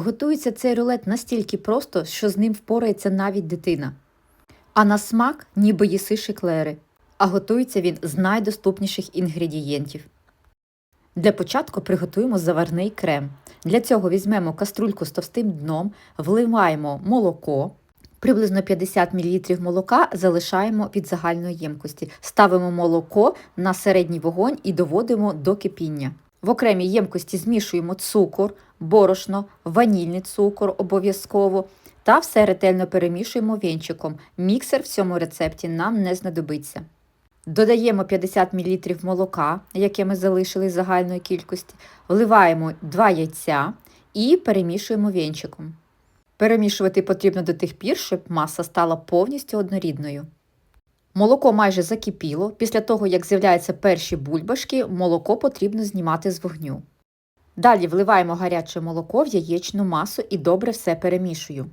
Готується цей рулет настільки просто, що з ним впорається навіть дитина. А на смак ніби їси шиклери, а готується він з найдоступніших інгредієнтів. Для початку приготуємо заварний крем. Для цього візьмемо каструльку з товстим дном, вливаємо молоко. Приблизно 50 мл молока залишаємо від загальної ємкості. Ставимо молоко на середній вогонь і доводимо до кипіння. В окремій ємкості змішуємо цукор, борошно, ванільний цукор обов'язково та все ретельно перемішуємо вінчиком. Міксер в цьому рецепті нам не знадобиться. Додаємо 50 мл молока, яке ми залишили з загальної кількості, вливаємо 2 яйця і перемішуємо вінчиком. Перемішувати потрібно до тих пір, щоб маса стала повністю однорідною. Молоко майже закипіло. Після того, як з'являються перші бульбашки, молоко потрібно знімати з вогню. Далі вливаємо гаряче молоко в яєчну масу і добре все перемішую.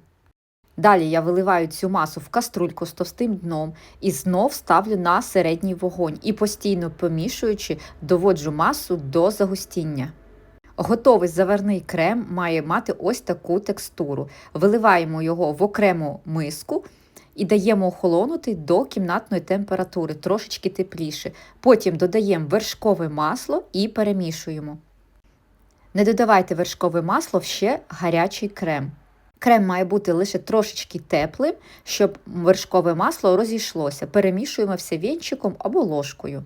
Далі я виливаю цю масу в каструльку з товстим дном і знов ставлю на середній вогонь і постійно помішуючи, доводжу масу до загустіння. Готовий заварний крем має мати ось таку текстуру. Виливаємо його в окрему миску і даємо охолонути до кімнатної температури, трошечки тепліше. Потім додаємо вершкове масло і перемішуємо. Не додавайте вершкове масло в ще гарячий крем. Крем має бути лише трошечки теплим, щоб вершкове масло розійшлося. Перемішуємо все вінчиком або ложкою.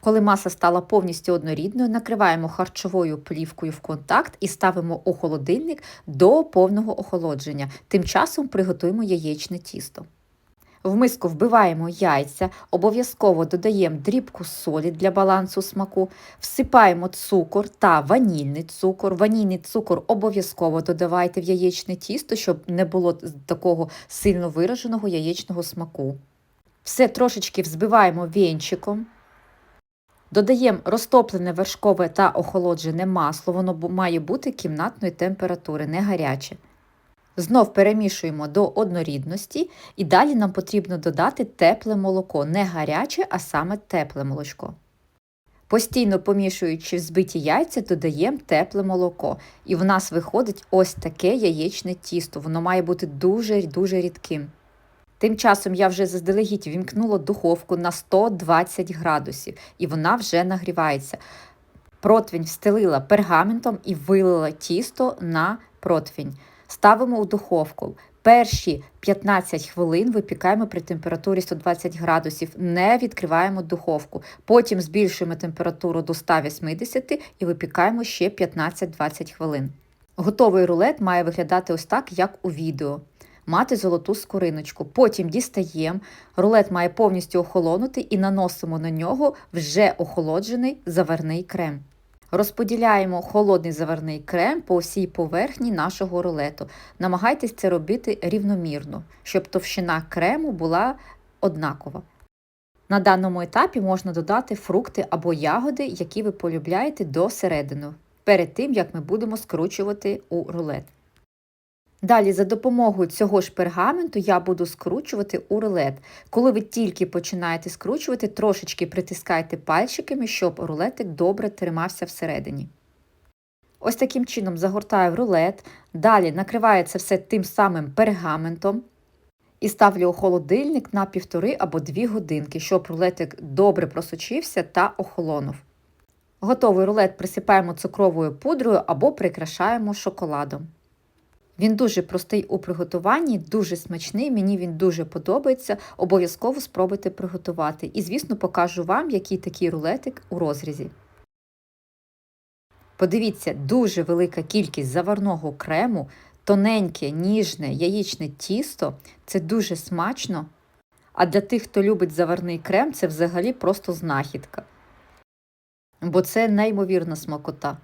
Коли маса стала повністю однорідною, накриваємо харчовою плівкою в контакт і ставимо у холодильник до повного охолодження. Тим часом приготуємо яєчне тісто. В миску вбиваємо яйця, обов'язково додаємо дрібку солі для балансу смаку, всипаємо цукор та ванільний цукор. Ванільний цукор обов'язково додавайте в яєчне тісто, щоб не було такого сильно вираженого яєчного смаку. Все трошечки взбиваємо вінчиком. Додаємо розтоплене вершкове та охолоджене масло, воно має бути кімнатної температури, не гаряче. Знов перемішуємо до однорідності і далі нам потрібно додати тепле молоко, не гаряче, а саме тепле молочко. Постійно помішуючи збиті яйця, додаємо тепле молоко. І в нас виходить ось таке яєчне тісто. Воно має бути дуже-дуже рідким. Тим часом я вже заздалегідь вімкнула духовку на 120 градусів, і вона вже нагрівається. Противень встелила пергаментом і вилила тісто на противень. Ставимо у духовку. Перші 15 хвилин випікаємо при температурі 120 градусів, не відкриваємо духовку. Потім збільшуємо температуру до 180 і випікаємо ще 15-20 хвилин. Готовий рулет має виглядати ось так, як у відео. Мати золоту скориночку. Потім дістаємо, рулет має повністю охолонути і наносимо на нього вже охолоджений заварний крем. Розподіляємо холодний заварний крем по всій поверхні нашого рулету. Намагайтесь це робити рівномірно, щоб товщина крему була однакова. На даному етапі можна додати фрукти або ягоди, які ви полюбляєте до середини, перед тим, як ми будемо скручувати у рулет. Далі, за допомогою цього ж пергаменту я буду скручувати у рулет. Коли ви тільки починаєте скручувати, трошечки притискайте пальчиками, щоб рулетик добре тримався всередині. Ось таким чином загортаю в рулет, далі накриваю це все тим самим пергаментом і ставлю у холодильник на півтори або дві годинки, щоб рулетик добре просочився та охолонув. Готовий рулет присипаємо цукровою пудрою або прикрашаємо шоколадом. Він дуже простий у приготуванні, дуже смачний, мені він дуже подобається. Обов'язково спробуйте приготувати. І, звісно, покажу вам, який такий рулетик у розрізі. Подивіться, дуже велика кількість заварного крему, тоненьке, ніжне яєчне тісто це дуже смачно. А для тих, хто любить заварний крем, це взагалі просто знахідка. Бо це неймовірна смакота.